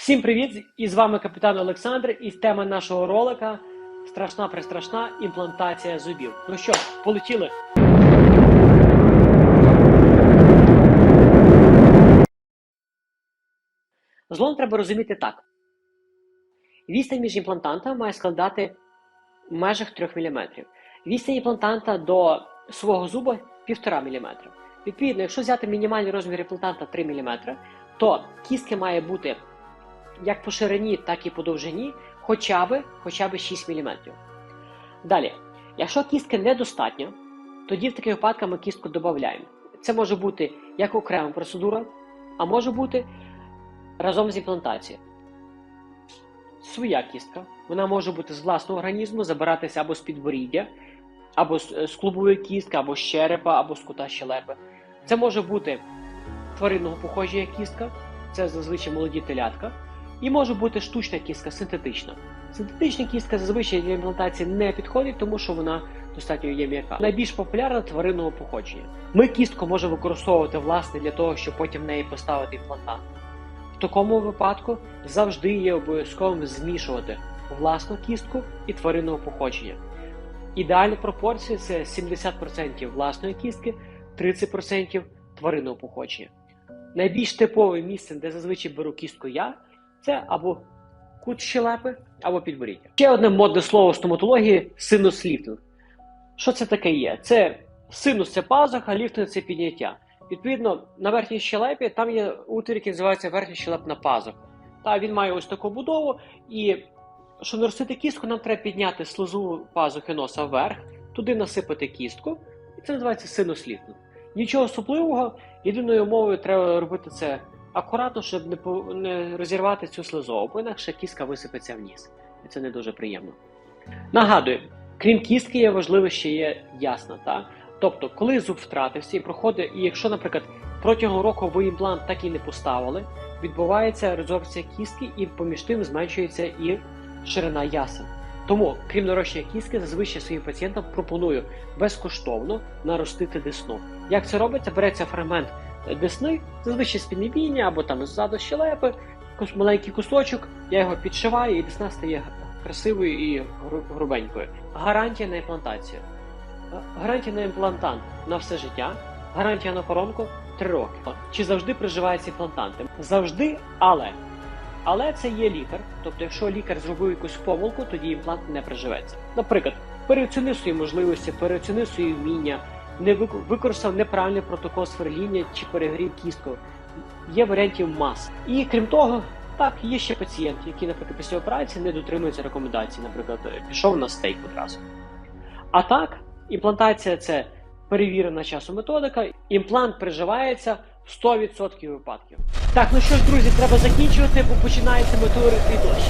Всім привіт! І з вами капітан Олександр. І тема нашого ролика страшна пристрашна імплантація зубів. Ну що, полетіли? Злом треба розуміти так. Відстань між імплантантами має складати в межах 3 мм. Відстань імплантанта до свого зуба 1,5 мм. Відповідно, якщо взяти мінімальний розмір імплантанта 3 мм, то кістки має бути як по ширині, так і по довжині хоча б, хоча б 6 мм. Далі, якщо кістки недостатньо, тоді в таких випадках ми кістку додаємо. Це може бути як окрема процедура, а може бути разом з імплантацією. Своя кістка. Вона може бути з власного організму, забиратися або з підборіддя, або з, з клубової кістки, або з черепа, або з кута щелепи. Це може бути тваринного походження кістка, це зазвичай молоді телятка. І може бути штучна кістка, синтетична. Синтетична кістка зазвичай для імплантації не підходить, тому що вона достатньо є м'яка. Найбільш популярна тваринного походження. Ми кістку можемо використовувати власне для того, щоб потім в неї поставити імплантант. В такому випадку завжди є обов'язковим змішувати власну кістку і тваринного походження. Ідеальна пропорція це 70% власної кістки, 30% тваринного походження. Найбільш типове місце, де зазвичай беру кістку я, це або кут щелепи, або підборіддя. Ще одне модне слово в стоматології синус-ліфтинг. Що це таке є? Це синус це пазуха, ліфтинг це підняття. Відповідно, на верхній щелепі там є утвір, який називається верхня щелепна пазуха. Та він має ось таку будову, і щоб наростити кістку, нам треба підняти слизу пазухи носа вверх, туди насипати кістку, і це називається синус-ліфтинг. Нічого особливого, єдиною умовою треба робити це акуратно, щоб не, по- не розірвати цю слизову, бо інакше кістка висипеться вниз. І це не дуже приємно. Нагадую, крім кістки, є важливо ще є ясна. Та? Тобто, коли зуб втратився і проходить, і якщо, наприклад, протягом року ви імплант так і не поставили, відбувається резорбція кістки, і поміж тим зменшується і ширина ясен. Тому, крім нарощення кістки, зазвичай своїм пацієнтам пропоную безкоштовно наростити десну. Як це робиться? Береться фрагмент десни, зазвичай з або там ззаду щелепи, маленький кусочок, я його підшиваю, і десна стає красивою і грубенькою. Гарантія на імплантацію. Е, Гарантія на імплантант на все життя, гарантія на коронку 3 роки. Чи завжди приживаються імплантанти? Завжди, але. Але це є лікар. Тобто, якщо лікар зробив якусь помилку, тоді імплант не приживеться. Наприклад, переоцінив свої можливості, переоцінив свої вміння, не використав неправильний протокол сверління чи перегрів кістку. Є варіантів мас. І крім того, так, є ще пацієнт, який, наприклад, після операції не дотримується рекомендацій, наприклад, е, пішов на стейк одразу. А так, імплантація це перевірена часом методика, імплант приживається в 100% випадків. Так, ну що ж, друзі, треба закінчувати, бо починається метеоритний дощ.